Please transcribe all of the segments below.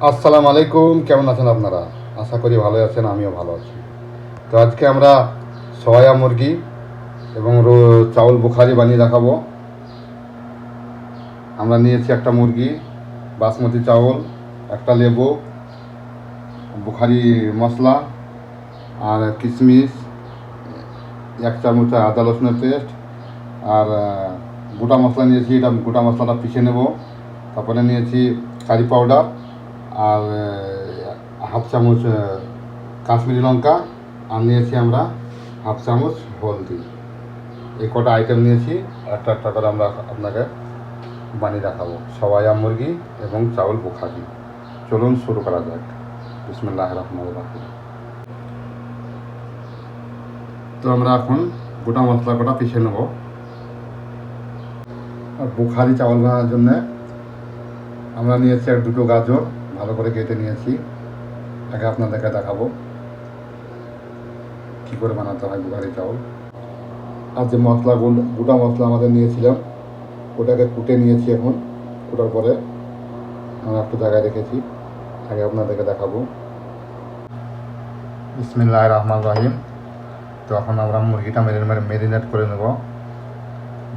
আসসালামু আলাইকুম, কেমন আছেন আপনারা? আশা করি ভালো আছেন, আমিও ভালো আছি। তো আজকে আমরা সয়া মুরগি এবং রো- চাউল বুখারি বানিয়ে দেখাবো। আমরা নিয়েছি একটা মুরগি, বাসমতি চাউল, একটা লেবু, বুখারি মশলা, আর কিশমিশ, এক চামচ আদা রসুনের পেস্ট, আর, গোটা মশলা নিয়েছি। এটা গোটা মশলাটা পিষে নেব। তারপরে নিয়েছি কারি পাউডার। আর হাফ চামচ কাশ্মীরি লঙ্কা, আর নিয়েছি আমরা হাফ চামচ হলদি। এই কটা আইটেম নিয়েছি, একটা একটা করে আমরা আপনাকে বানিয়ে দেখাবো। সবাইয়া মুরগি এবং চাউল বুখারি চলুন শুরু করা যাক। বিসমুল্লাহ রহমান রাহিম। তো আমরা এখন গোটা মশলা কটা পিষে নেব। আর বুখারি চাউল বানানোর জন্যে আমরা নিয়েছি এক দুটো গাজর। ভালো করে কেটে নিয়েছি। আগে আপনাদেরকে দেখাবো। কী করে বানাতে হয় বুখারি চাউল। আর যে মশলা গোটা মশলা আমাদের নিয়েছিলাম, ওটাকে কুটে নিয়েছি এখন। কুটার পরে আমরা একটু জায়গায় রেখেছি। আগে আপনাদেরকে দেখাবো। বিসমিল্লাহ রহমান রহিম। তো এখন আমরা মুরগিটা মেরিনে মেরিনেট করে নেব।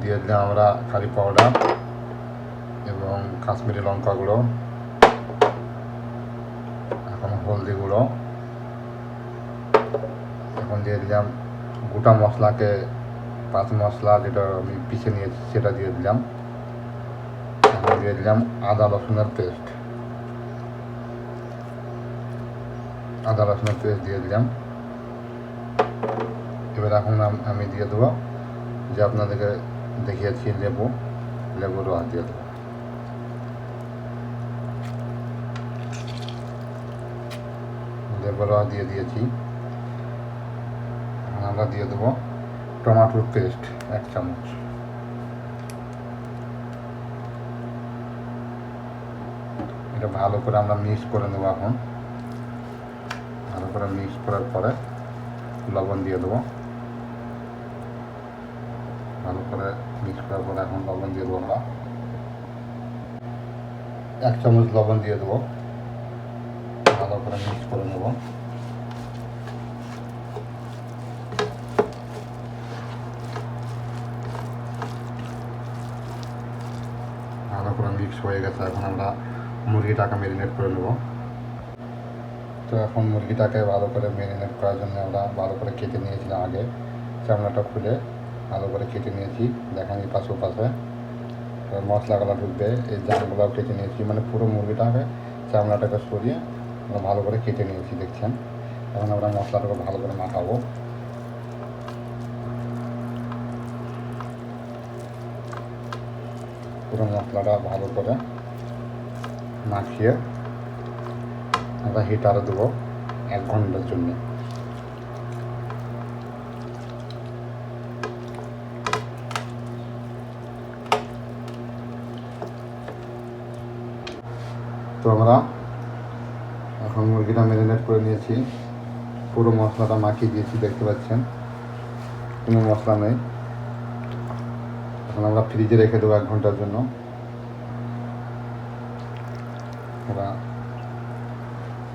দিয়ে দিলাম আমরা কারি পাউডার এবং কাশ্মীরি লঙ্কা গুঁড়ো এখন হলদি গুঁড়ো এখন দিয়ে দিলাম গোটা মশলাকে পাঁচ মশলা যেটা আমি পিছিয়ে নিয়েছি সেটা দিয়ে দিলাম। এখন দিয়ে দিলাম আদা রসুনের পেস্ট। আদা রসুনের পেস্ট দিয়ে দিলাম। এবার এখন আমি দিয়ে দেবো যে আপনাদেরকে দেখিয়েছি লেবু। লেবুর রস দিয়ে দেবো। রস দিয়ে দিয়েছি। আমরা দিয়ে দেবো টমেটোর পেস্ট এক চামচ। এটা ভালো করে আমরা মিক্স করে নেব এখন। ভালো করে মিক্স করার পরে লবণ দিয়ে দেবো। ভালো করে মিক্স করার পরে এখন লবণ দিয়ে দেবো আমরা। এক চামচ লবণ দিয়ে দেবো। ভালো করে মিক্স করে নেব। ভালো করে মিক্স হয়ে গেছে, এখন আমরা মুরগিটাকে ম্যারিনেট করে নেব। তো এখন মুরগিটাকে ভালো করে ম্যারিনেট করার জন্য আমরা ভালো করে কেটে নিয়েছিলাম আগে। চামড়াটা খুলে ভালো করে কেটে নিয়েছি, দেখেন এই পাশে পাশে। মশলাগুলো ঢুকবে, এই জালগুলো কেটে নিয়েছি মানে পুরো মুরগিটাকে চামড়াটাকে সরিয়ে আমরা ভালো করে কেটে নিয়েছি, দেখছেন? এখন আমরা মশলাটাকে ভালো করে মাখাবো। পুরো মশলাটা ভালো করে মাখিয়ে আমরা হিটারে দেবো এক ঘণ্টার জন্য। তো আমরা মুরগিটা ম্যারিনেট করে নিয়েছি। পুরো মশলাটা মাখিয়ে দিয়েছি, দেখতে পাচ্ছেন। কোনো মশলা নেই। এখন আমরা ফ্রিজে রেখে দেবো এক ঘণ্টার জন্য। ওরা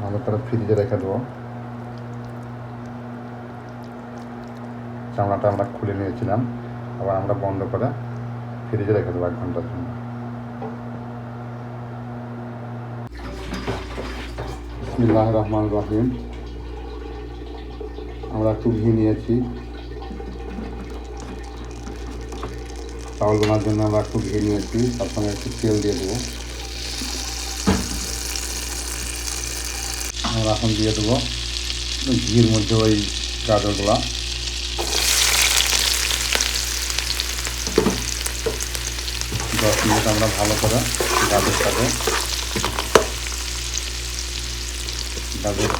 ভালো করে ফ্রিজে রেখে দেবো। চামড়াটা আমরা খুলে নিয়েছিলাম। আবার আমরা বন্ধ করে ফ্রিজে রেখে দেবো এক ঘণ্টার জন্য। বিসমিল্লাহ রহমান রহিম আমরা একটু ঘি নিয়েছি। চাউল বোনার জন্য আমরা একটু ঘি নিয়েছি। তার সঙ্গে একটু তেল দিয়ে দেবো। আমরা এখন দিয়ে দেবো ঘির মধ্যে ওই গাজরগুলা। দশ মিনিট আমরা ভালো করে গাজর গাজরটাকে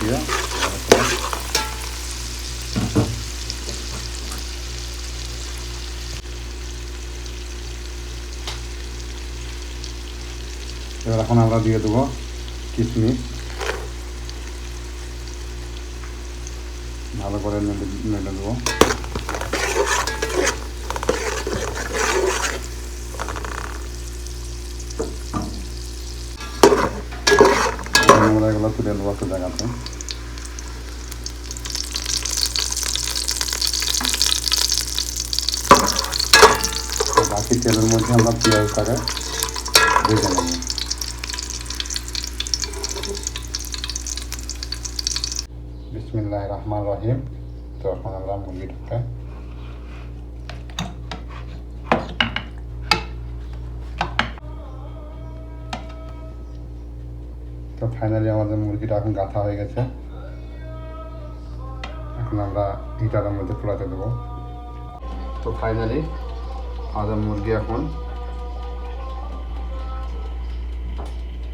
দিয়ে এবার এখন আমরা দিয়ে দেবো কিশমিশ। ভালো করে নেড়ে নেড়ে দেবো। আমরা এগুলো তুলে নেব একটা জায়গাতে তো বাকি তেলের মধ্যে আমরা পেঁয়াজটাকে ভেজে নেব বিসমিল্লাহ রহমান রহিম তো এখন আমরা মুরগিটাকে ফাইনালি আমাদের মুরগিটা এখন গাঁথা হয়ে গেছে। এখন আমরা হিটারের মধ্যে পোড়াতে দেবো। তো ফাইনালি আমাদের মুরগি এখন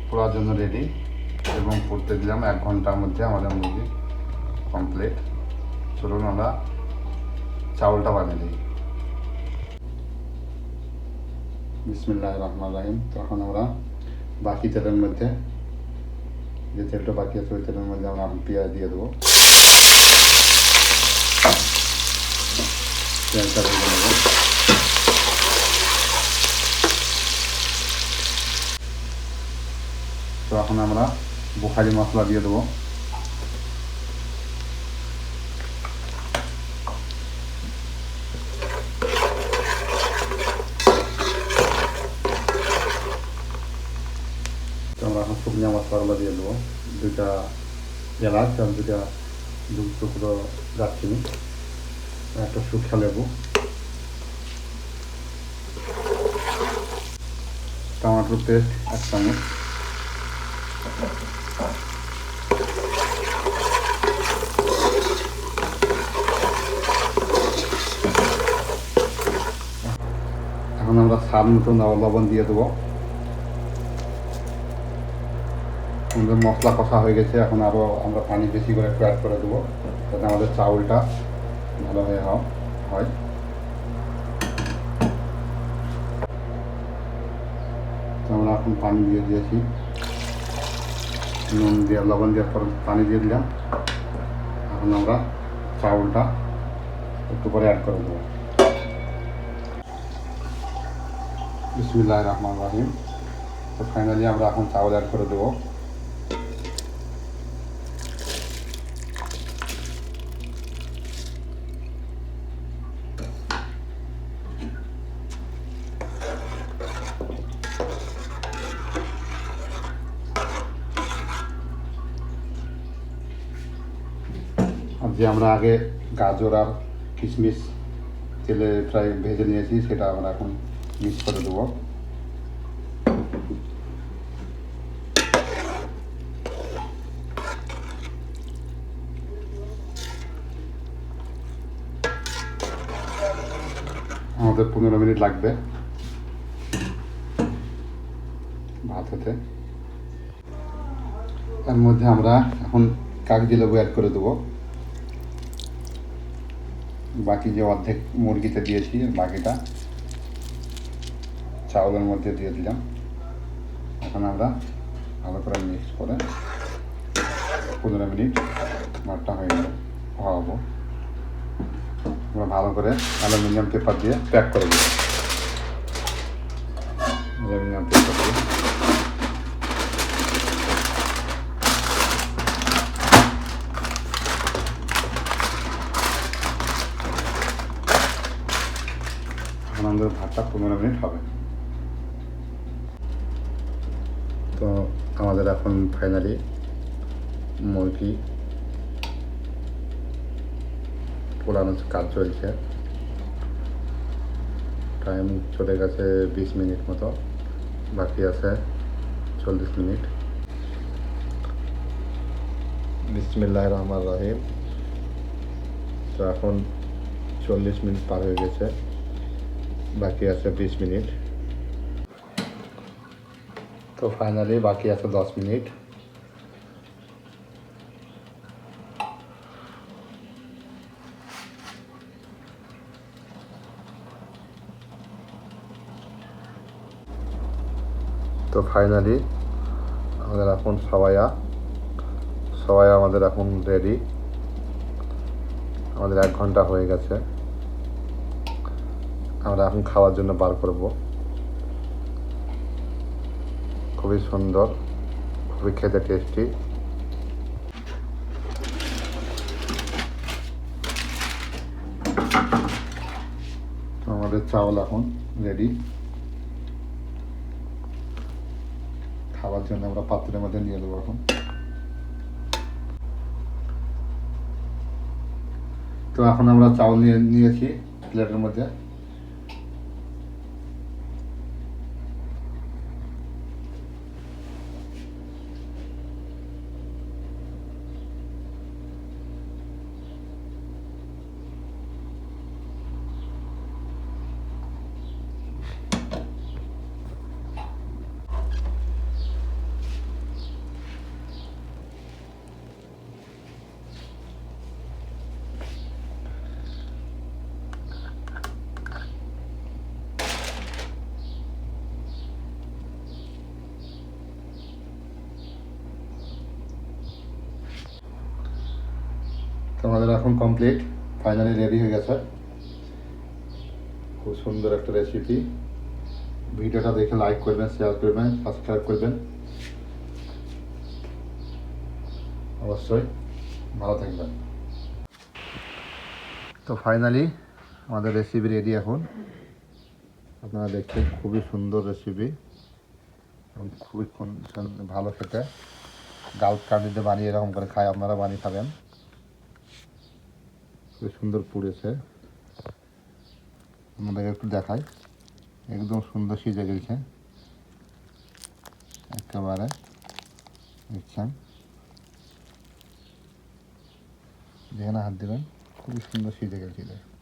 পোড়ার জন্য রেডি এবং পড়তে দিলাম এক ঘণ্টার মধ্যে আমাদের মুরগি কমপ্লিট চলুন আমরা চাউলটা বানিয়ে দিই। বিসমিল্লাহ রহমান রাহিম। তখন আমরা বাকি তেলের মধ্যে যে তেলটা বাকি আছে ওই তেলের মধ্যে আমরা পেঁয়াজ দিয়ে দেবো পেঁয়াজটা ভেজে তো এখন আমরা বুখারি মশলা দিয়ে দেবো তো এখন শুকনো দিয়ে দেবো দুটা এলাচ আর দুটা দু টুকরো দারচিনি। একটা শুকনো লেবু। টমাটোর পেস্ট এক চামচ। এখন আমরা স্বাদ মতো লবণ দিয়ে দেবো। আমাদের মশলা কষা হয়ে গেছে, এখন আরও আমরা পানি বেশি করে একটু অ্যাড করে দেবো, যাতে আমাদের চাউলটা ভালো হয়ে, হয়। আমরা এখন পানি দিয়ে দিয়েছি। নুন দিয়ে, লবণ দেওয়ার পর পানি দিয়ে দিলাম। এখন আমরা চাউলটা একটু পরে অ্যাড করে দেবো। বিসমুল্লাহ রহমান রাহিম। তো ফাইনালি আমরা এখন চাউল অ্যাড করে দেবো আর যে আমরা আগে গাজর আর কিশমিশ তেলে প্রায় ভেজে নিয়েছি, সেটা আমরা এখন মিক্স করে দেবো। আমাদের পনেরো মিনিট লাগবে ভাত হতে। এর মধ্যে আমরা এখন কাগজি লেবু অ্যাড করে দেবো। বাকি যে অর্ধেক মুরগিতে দিয়েছি, বাকিটা চাউলের মধ্যে দিয়ে দিলাম। এখন আমরা ভালো করে মিক্স করে পনেরো মিনিট মাঠটা হয়ে গেল, খাওয়াবো। আমরা ভালো করে অ্যালুমিনিয়াম পেপার দিয়ে প্যাক করে দেবো ভাতটা পনেরো মিনিট হবে। তো আমাদের এখন ফাইনালি মুরগি পোড়ানোর কাজ চলছে। টাইম চলে গেছে বিশ মিনিট মতো, বাকি আছে চল্লিশ মিনিট। বিসমিল্লাহ রহমান রহিম। তো এখন চল্লিশ মিনিট পার হয়ে গেছে। বাকি আছে বিশ মিনিট। তো ফাইনালি বাকি আছে দশ মিনিট। তো ফাইনালি আমাদের এখন সবাইয়া সবাই আমাদের এখন রেডি আমাদের এক ঘণ্টা হয়ে গেছে। আমরা এখন খাওয়ার জন্য বার করব। খুবই সুন্দর, খুবই খেতে টেস্টি আমাদের চাউল এখন রেডি খাওয়ার জন্য আমরা পাত্রের মধ্যে নিয়ে দেবো এখন। তো এখন আমরা চাউল নিয়ে নিয়েছি প্লেটের মধ্যে তো আমাদের এখন কমপ্লিট ফাইনালি রেডি হয়ে গেছে। খুব সুন্দর একটা রেসিপি ভিডিওটা দেখে লাইক করবেন শেয়ার করবেন সাবস্ক্রাইব করবেন। অবশ্যই ভালো থাকবেন। তো ফাইনালি আমাদের রেসিপি রেডি এখন। আপনারা দেখছেন খুবই সুন্দর রেসিপি এবং খুবই ভালো খেতে। ডাল কান্ডিতে বানিয়ে এরকম করে খায়, আপনারা বানিয়ে খাবেন। সুন্দর পুড়েছে। আমাদেরকে একটু দেখাই। একদম সুন্দর সিজে গেছে। একেবারে, দেখছেন? যেখানে হাত দেবেন। খুবই সুন্দর সিজে গেছে